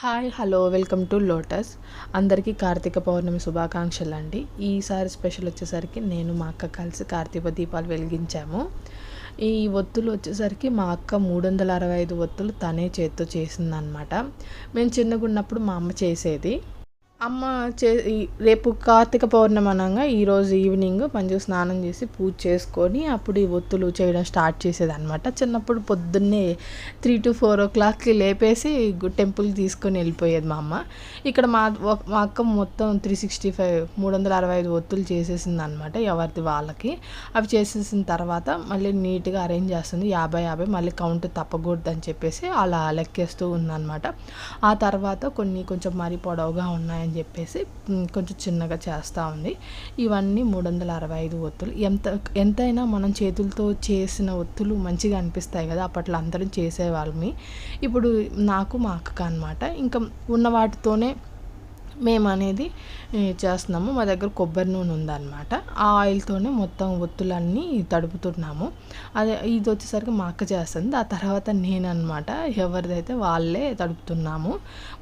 Hi hello welcome to Lotus. అందరికీ కార్తీక పౌర్ణమి శుభాకాంక్షలు అండి ఈసారి స్పెషల్ వచ్చేసరికి నేను మా అక్క కలిసి కార్తీక దీపాలు వెలిగించాము. ఈ ఒత్తులు వచ్చేసరికి మా అక్క మూడు వందల అరవై ఐదు ఒత్తులు తనే చేత్తో చేసిందనమాట మేము చిన్నగా ఉన్నప్పుడు మా అమ్మ చేసేది. అమ్మ చే రేపు కార్తీక పౌర్ణమి అనగా ఈరోజు ఈవినింగ్ మంచిగా స్నానం చేసి పూజ చేసుకొని అప్పుడు ఈ ఒత్తులు చేయడం స్టార్ట్ చేసేదనమాట చిన్నప్పుడు పొద్దున్నే త్రీ టు ఫోర్ ఓ క్లాక్కి లేపేసి టెంపుల్కి తీసుకొని వెళ్ళిపోయేది మా అమ్మ. ఇక్కడ మా మా అక్క మొత్తం త్రీ సిక్స్టీ ఫైవ్ మూడు వందల అరవై ఐదు ఒత్తులు చేసేసింది అనమాట ఎవరిది వాళ్ళకి. అవి చేసేసిన తర్వాత మళ్ళీ నీట్గా అరేంజ్ చేస్తుంది. యాభై యాభై మళ్ళీ కౌంట్ తప్పకూడదు అని చెప్పేసి అలా లెక్కేస్తూ ఉందన్నమాట. ఆ తర్వాత కొన్ని కొంచెం మరీ పొడవుగా ఉన్నాయి అని చెప్పేసి కొంచెం చిన్నగా చేస్తూ ఉంది. ఇవన్నీ మూడు వందల అరవై ఐదు ఒత్తులు. ఎంత ఎంతైనా మనం చేతులతో చేసిన ఒత్తులు మంచిగా అనిపిస్తాయి కదా అప్పట్లో అందరం చేసేవాళ్ళమి. ఇప్పుడు నాకు మా అక్కకు అనమాట ఇంకా ఉన్న వాటితోనే మేము అనేది చేస్తున్నాము. మా దగ్గర కొబ్బరి నూనె ఉందన్నమాట. ఆ ఆయిల్తోనే మొత్తం ఒత్తులన్నీ తడుపుతున్నాము. అదే ఇది వచ్చేసరికి మా అక్క చేస్తుంది. ఆ తర్వాత నేను ఎవరిదైతే వాళ్ళే తడుపుతున్నాము.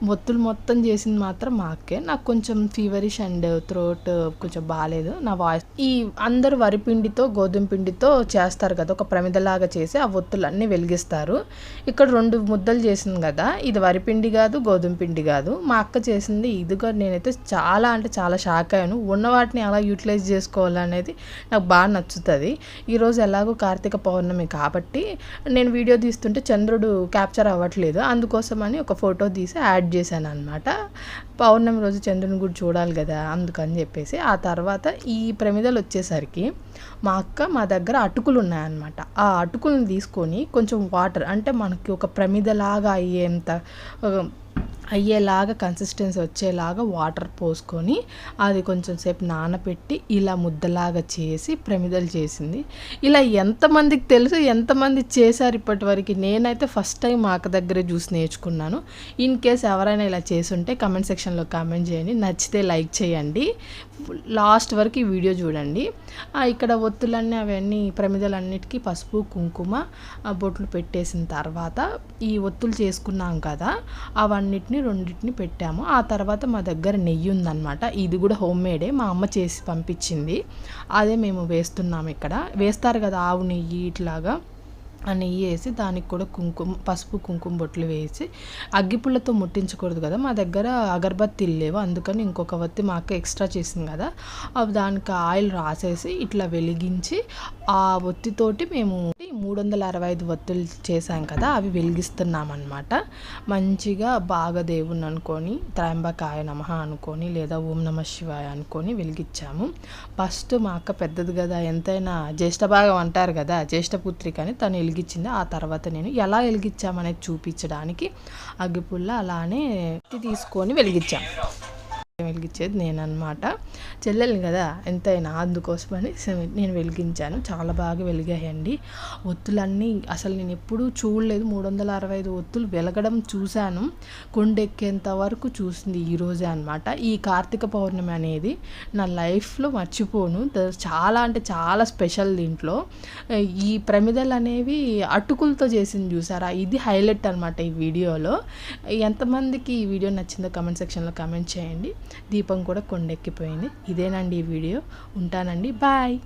ఒత్తులు మొత్తం చేసింది మాత్రం మా అక్కే. నాకు కొంచెం ఫీవరిష్ అండ్ థ్రోట్ కొంచెం బాగాలేదు నా వాయిస్ ఈ అందరు వరిపిండితో గోధుమ పిండితో చేస్తారు కదా ఒక ప్రమిదలాగా చేసి ఆ ఒత్తులన్నీ వెలిగిస్తారు. ఇక్కడ రెండు ముద్దలు చేసింది కదా. ఇది వరిపిండి కాదు గోధుమ పిండి కాదు. మా అక్క చేసింది ఇది కనుక నేనైతే చాలా అంటే చాలా షాక్ అయ్యాను. ఉన్న వాటిని ఎలా యూటిలైజ్ చేసుకోవాలనేది నాకు బాగా నచ్చుతుంది. ఈరోజు ఎలాగో కార్తీక పౌర్ణమి కాబట్టి నేను వీడియో తీస్తుంటే చంద్రుడు క్యాప్చర్ అవ్వట్లేదు. అందుకోసమని ఒక ఫోటో తీసి యాడ్ చేశాను అనమాట పౌర్ణమి రోజు చంద్రుని కూడా చూడాలి కదా అందుకని చెప్పేసి. ఆ తర్వాత ఈ ప్రమిదలు వచ్చేసరికి మా అక్క మా దగ్గర అటుకులు ఉన్నాయన్నమాట. ఆ అటుకులను తీసుకొని కొంచెం వాటర్ అంటే మనకి ఒక ప్రమిదలాగా అయ్యేంత అయ్యేలాగా కన్సిస్టెన్సీ వచ్చేలాగా వాటర్ పోసుకొని అది కొంచెం సేపు నానబెట్టి ఇలా ముద్దలాగా చేసి ప్రమిదలు చేసింది. ఇలా ఎంతమందికి తెలుసు ఎంతమంది చేశారు ఇప్పటివరకు నేనైతే ఫస్ట్ టైం మా అక్క దగ్గరే చూసి నేర్చుకున్నాను. ఇన్ కేస్ ఎవరైనా ఇలా చేసుంటే కమెంట్ సెక్షన్లో కామెంట్ చేయండి. నచ్చితే లైక్ చేయండి. లాస్ట్ వరకు ఈ వీడియో చూడండి. ఇక్కడ ఒత్తులన్నీ అవన్నీ ప్రమిదలన్నిటికీ పసుపు కుంకుమ బొట్లు పెట్టేసిన తర్వాత ఈ ఒత్తులు చేసుకున్నాం కదా అవన్నిటిని వాటిని రెండింటిని పెట్టాము. ఆ తర్వాత మా దగ్గర నెయ్యి ఉందన్నమాట. ఇది కూడా హోమ్ మేడే. మా అమ్మ చేసి పంపించింది. అదే మేము వేస్తున్నాము ఇక్కడ. వేస్తారు కదా ఆవు నెయ్యి ఇట్లాగా. ఆ నెయ్యి వేసి దానికి కూడా కుంకుమ పసుపు కుంకుమ బొట్లు వేసి అగ్గిపుల్లతో ముట్టించకూడదు కదా. మా దగ్గర అగరబత్తిలు లేవు. అందుకని ఇంకొక వత్తి మా అక్క ఎక్స్ట్రా చేసింది కదా. అవి దానికి ఆయిల్ రాసేసి ఇట్లా వెలిగించి ఆ ఒత్తితోటి మేము మూడు వందల అరవై ఐదు ఒత్తులు చేసాం కదా అవి వెలిగిస్తున్నాం అనమాట మంచిగా బాగా దేవుణ్ణి అనుకొని త్రయంబకాయ నమ అనుకొని లేదా ఓం నమ శివాయ అనుకొని వెలిగించాము. ఫస్ట్ మా అక్క పెద్దది కదా ఎంతైనా జ్యేష్ఠ భాగం అంటారు కదా జ్యేష్ఠపుత్రిక అని తను వెలిగించింది. ఆ తర్వాత నేను ఎలా వెలిగించామనేది చూపించడానికి అగ్గిపుల్ల అలానే తీసుకొని వెలిగించాము వెలిగించేది నేను అనమాట చెల్లెలు కదా ఎంతైనా అందుకోసమని నేను వెలిగించాను. చాలా బాగా వెలిగాయండి. ఒత్తులన్నీ అసలు నేను ఎప్పుడూ చూడలేదు. మూడు వందల అరవై ఐదు ఒత్తులు వెలగడం చూశాను. కొండెక్కేంత వరకు చూసింది ఈరోజే అనమాట ఈ కార్తీక పౌర్ణమి అనేది నా లైఫ్లో మర్చిపోను. చాలా అంటే చాలా స్పెషల్ దీంట్లో. ఈ ప్రమిదలు అనేవి అటుకులతో చేసింది చూసారా? ఇది హైలైట్ అనమాట ఈ వీడియోలో. ఎంతమందికి ఈ వీడియో నచ్చిందో కమెంట్ సెక్షన్లో కమెంట్ చేయండి. దీపం కూడా కొండెక్కిపోయింది. ఇదేనండి ఈ వీడియో. ఉంటానండి. బాయ్.